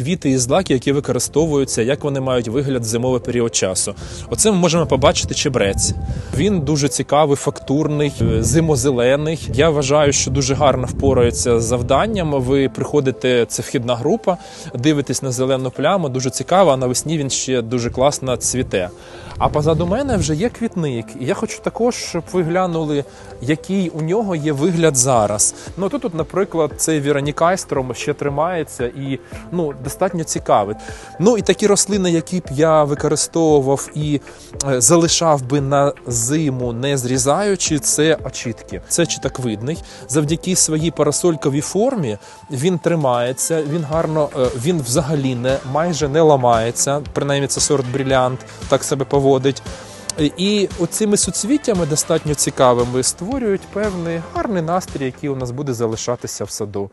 Квіти і злаки, які використовуються, як вони мають вигляд зимовий період часу. Оце ми можемо побачити чебрець. Він дуже цікавий, фактурний, е, зимозелений. Я вважаю, що дуже гарно впорається з завданням. Ви приходите, це вхідна група, дивитесь на зелену пляму, дуже цікаво, а навесні він ще дуже класно цвіте. А позаду мене вже є квітник. І я хочу також, щоб ви глянули, який у нього є вигляд зараз. Ну тут, наприклад, цей віронікайстром ще тримається і ну, достатньо цікавий. Ну і такі рослини, які б я використовував і е, залишав би на зиму, не зрізаючи, це очітки. Це читаквидний. Завдяки своїй парасольковій формі він тримається, він гарно, е, він взагалі не майже не ламається. Принаймні це сорт брілянт, так себе поводить. І оцими суцвіттями достатньо цікавими створюють певний гарний настрій, який у нас буде залишатися в саду.